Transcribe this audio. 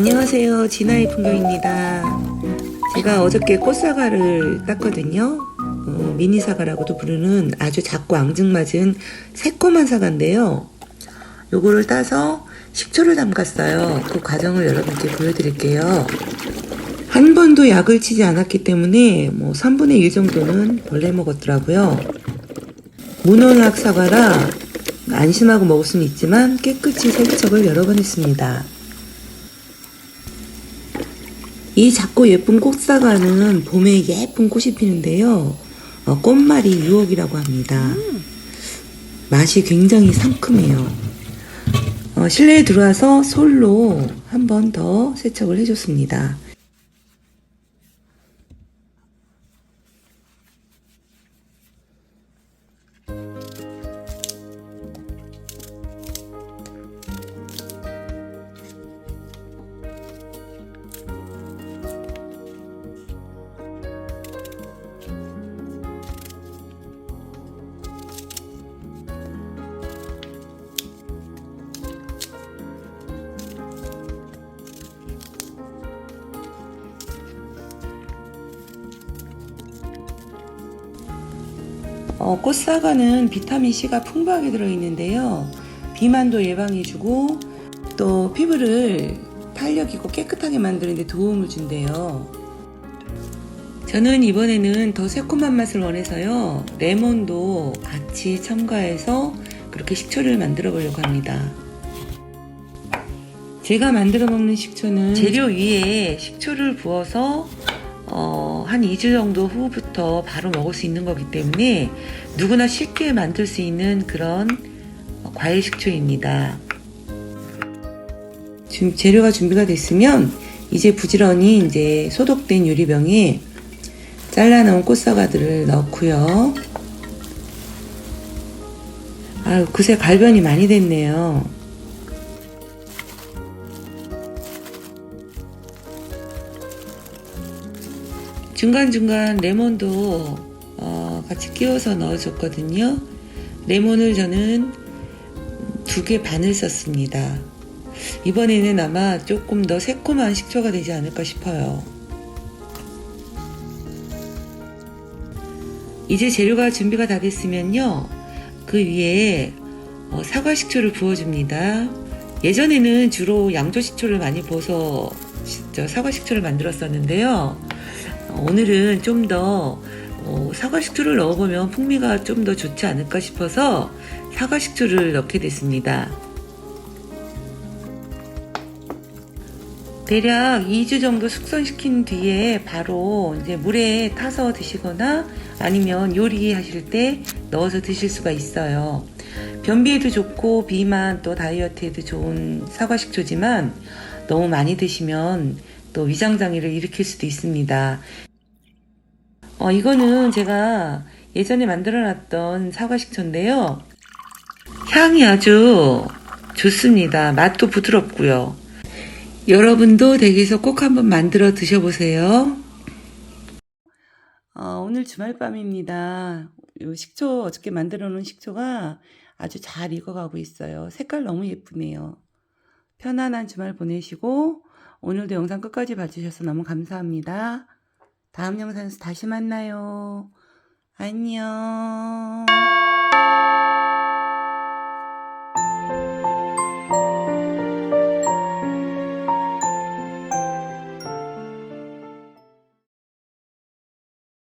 안녕하세요. 진아의 풍경입니다. 제가 어저께 꽃사과를 땄거든요. 어, 미니 사과라고도 부르는 아주 작고 앙증맞은 새콤한 사과인데요. 요거를 따서 식초를 담갔어요. 그 과정을 여러분께 보여드릴게요. 한 번도 약을 치지 않았기 때문에 뭐 3분의 1 정도는 원래 먹었더라고요. 무농약 사과라 안심하고 먹을 수는 있지만 깨끗이 세척을 여러 번 했습니다. 이 작고 예쁜 꽃사과는 봄에 예쁜 꽃이 피는데요. 어, 꽃말이 유혹이라고 합니다. 맛이 굉장히 상큼해요. 어, 실내에 들어와서 솔로 한 번 더 세척을 해줬습니다. 어, 꽃사과는 비타민C가 풍부하게 들어있는데요. 비만도 예방해주고 또 피부를 탄력 있고 깨끗하게 만드는데 도움을 준대요. 저는 이번에는 더 새콤한 맛을 원해서요. 레몬도 같이 첨가해서 그렇게 식초를 만들어 보려고 합니다. 제가 만들어 먹는 식초는 재료 위에 식초를 부어서 어, 한 2주 정도 후부터 바로 먹을 수 있는 거기 때문에 누구나 쉽게 만들 수 있는 그런 과일 식초입니다. 지금 재료가 준비가 됐으면 이제 부지런히 이제 소독된 유리병에 잘라놓은 꽃사과들을 넣고요. 아유, 그새 갈변이 많이 됐네요. 중간중간 레몬도 어, 같이 끼워서 넣어줬거든요. 레몬을 저는 두 개 반을 썼습니다. 이번에는 아마 조금 더 새콤한 식초가 되지 않을까 싶어요. 이제 재료가 준비가 다 됐으면요. 그 위에 어, 사과 식초를 부어줍니다. 예전에는 주로 양조 식초를 많이 부어서 사과 식초를 만들었었는데요. 어, 오늘은 좀더 사과 식초를 넣어보면 풍미가 좀 더 좋지 않을까 싶어서 사과 식초를 넣게 됐습니다. 대략 2주 정도 숙성시킨 뒤에 바로 이제 물에 타서 드시거나 아니면 요리하실 때 넣어서 드실 수가 있어요. 변비에도 좋고 비만 또 다이어트에도 좋은 사과 식초지만 너무 많이 드시면 또 위장 장애를 일으킬 수도 있습니다. 어, 이거는 제가 예전에 만들어 놨던 사과 식초인데요. 향이 아주 좋습니다. 맛도 부드럽고요. 여러분도 댁에서 꼭 한번 만들어 드셔보세요. 어, 오늘 주말밤입니다. 요 식초, 어저께 만들어 놓은 식초가 아주 잘 익어가고 있어요. 색깔 너무 예쁘네요. 편안한 주말 보내시고, 오늘도 영상 끝까지 봐주셔서 너무 감사합니다. 다음 영상에서 다시 만나요. 안녕.